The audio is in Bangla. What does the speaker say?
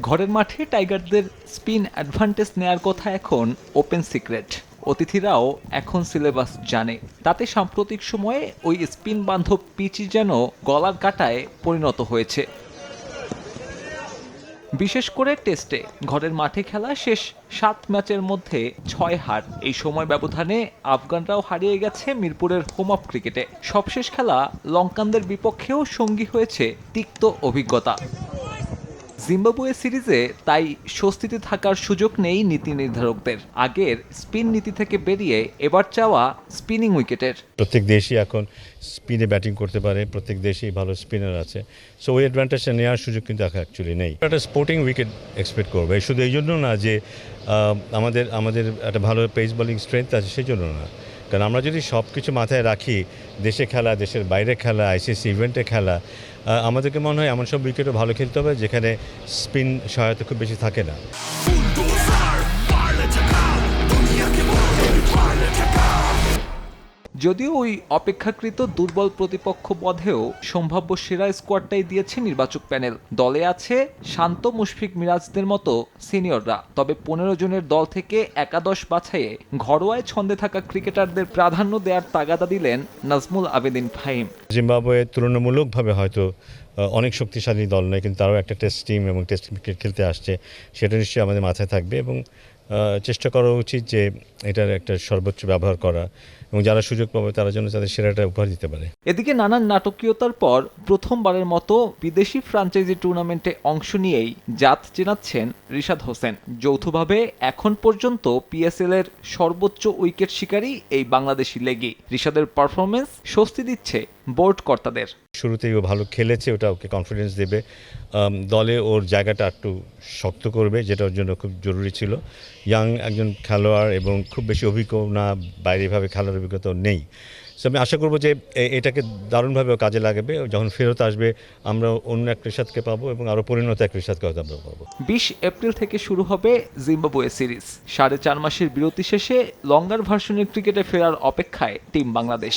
ঘরের মাঠে টাইগারদের স্পিন অ্যাডভান্টেজ নেয়ার কথা এখন ওপেন সিক্রেট। অতিথিরাও এখন সিলেবাস জানে। তাতে সাম্প্রতিক সময়ে ওই স্পিন বান্ধব পিচই যেন গলার কাটায় পরিণত হয়েছে। বিশেষ করে টেস্টে ঘরের মাঠে খেলা শেষ সাত ম্যাচের মধ্যে ছয় হার। এই সময় ব্যবধানে আফগানরাও হারিয়ে গেছে মিরপুরের হোম অফ ক্রিকেটে সবশেষ খেলা লঙ্কানদের বিপক্ষেও সঙ্গী হয়েছে তিক্ত অভিজ্ঞতা। জিম্বাবুয়ে সিরিজে তাই স্বস্তিতে থাকার সুযোগ নেই নীতি নির্ধারকদের। আগের স্পিন নীতি থেকে বেরিয়ে এবার চাওয়া স্পিনিং উইকেটের। প্রত্যেক দেশই এখন স্পিনে ব্যাটিং করতে পারে, প্রত্যেক দেশেই ভালো স্পিনার আছে। সো ওই অ্যাডভান্টেজটা নেওয়ার সুযোগ কিন্তু অ্যাকচুয়ালি নেই। একটা স্পোর্টিং উইকেট এক্সপেক্ট করবে, শুধু এই জন্য না যে আমাদের আমাদের একটা ভালো পেস বোলিং স্ট্রেংথ আছে সেই জন্য না। কারণ আমরা যদি সব কিছু মাথায় রাখি, দেশে খেলা, দেশের বাইরে খেলা আইসিসি ইভেন্টে খেলা আমাদেরকে মনে হয় এমন সব উইকেটও ভালো খেলতে হবে যেখানে স্পিন সহায়তা খুব বেশি থাকে না। যদিও ওই অপেক্ষাকৃত দুর্বল প্রতিপক্ষ বধেও সম্ভাব্য সেরা স্কোয়াডটাই দিয়েছে নির্বাচক প্যানেল। দলে আছে শান্ত মুশফিক মিরাজদের মতো সিনিয়ররা। তবে পনেরো জনের দল থেকে একাদশ বাছাইয়ে ঘরোয়ায় ছন্দে থাকা ক্রিকেটারদের প্রাধান্য দেওয়ার তাগাদা দিলেন নাজমুল আবেদিন ফাহিম। জিম্বাবুয়ে তুলনামূলকভাবে হয়তো অনেক শক্তিশালী দল নয়, কিন্তু তারাও একটা টেস্ট টিম এবং টেস্ট ক্রিকেট খেলতে আসছে। সেটা নিশ্চয়ই আমাদের মাথায় থাকবে এবং চেষ্টা করা উচিত যে এটার একটা সর্বোচ্চ ব্যবহার করা এবং যারা সুযোগ পাবে তারা যেন তাদের সেরাটা উপহার দিতে পারে। এদিকে নানান নাটকীয়তার পর প্রথমবারের মতো বিদেশি ফ্রাঞ্চাইজি টুর্নামেন্টে অংশ নিয়েই জাত চেনাচ্ছেন রিশাদ হোসেন। যৌথভাবে এখন পর্যন্ত পিএসএল এর সর্বোচ্চ উইকেট শিকারী এই বাংলাদেশি লেগি। রিশাদের পারফরমেন্স স্বস্তি দিচ্ছে বোর্ড কর্তাদের শুরুতেই ও ভালো খেলেছে ওটা ওকে কনফিডেন্স দেবে। দলে ওর জায়গাটা একটু শক্ত করবে যেটা ওর জন্য খুব জরুরি ছিল। ইয়াং একজন খেলোয়াড় এবং খুব বেশি অভিজ্ঞ না বাইরেভাবে খেলার অভিজ্ঞতা নেই। সো আমি আশা করব যে এটাকে দারুণভাবে কাজে লাগাবে। যখন ফেরত আসবে আমরা অন্য এক রিসাদকে পাবো এবং আরও পরিণত এক রিসাদকে হয়তো আমরা পাবো। বিশ এপ্রিল থেকে শুরু হবে জিম্বাবুয়ে সিরিজ। সাড়ে চার মাসের বিরতি শেষে লঙ্গার ভার্সনের ক্রিকেটে ফেরার অপেক্ষায় টিম বাংলাদেশ।